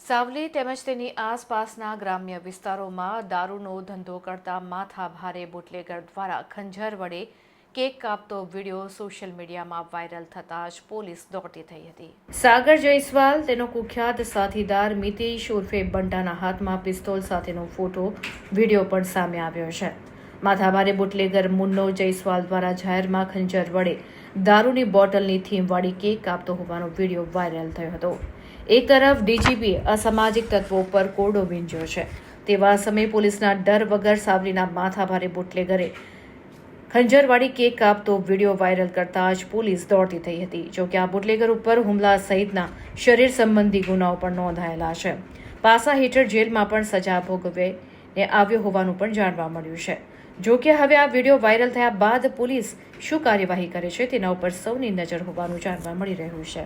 સાવલી તેમજ તેની આસપાસના ગ્રામ્ય વિસ્તારોમાં દારૂનો ધંધો કરતા માથાભારે બુટલેગર દ્વારા ખંજર વડે કેક કાપતો વીડિયો સોશિયલ મીડિયામાં વાયરલ થતાં જ પોલીસ દોડતી થઈ હતી. સાગર જયસ્વાલ, તેનો કુખ્યાત સાથીદાર મિતેશ ઉર્ફે બંટાના હાથમાં પિસ્તોલ સાથેનો ફોટો વીડિયો પણ સામે આવ્યો છે. માથાભારે બુટલેગર મુન્નો જયસ્વાલ દ્વારા જાહેરમાં ખંજર વડે દારૂની બોટલની થીમવાળી કેક કાપતો હોવાનો વીડિયો વાયરલ થયો હતો. એક તરફ ડીજીપી અસામાજિક તત્વો પર કોડો વીંજ્યો છે. તેવા સમયે પોલીસના ડર વગર સાવરીના માથાભારે બુટલેગરે ખંજરવાળી કેક કાપતો વીડિયો વાયરલ કરતા જ પોલીસ દોડતી થઈ હતી. જોકે આ બુટલેગર ઉપર હુમલા સહિતના શરીર સંબંધી ગુનાઓ પણ નોંધાયેલા છે. પાસા હેઠળ જેલમાં પણ સજા ભોગવીને આવ્યો હોવાનું પણ જાણવા મળ્યું છે. જોકે હવે આ વીડિયો વાયરલ થયા બાદ પોલીસ શું કાર્યવાહી કરે છે તેના ઉપર સૌની નજર હોવાનું જાણવા મળી રહ્યું છે.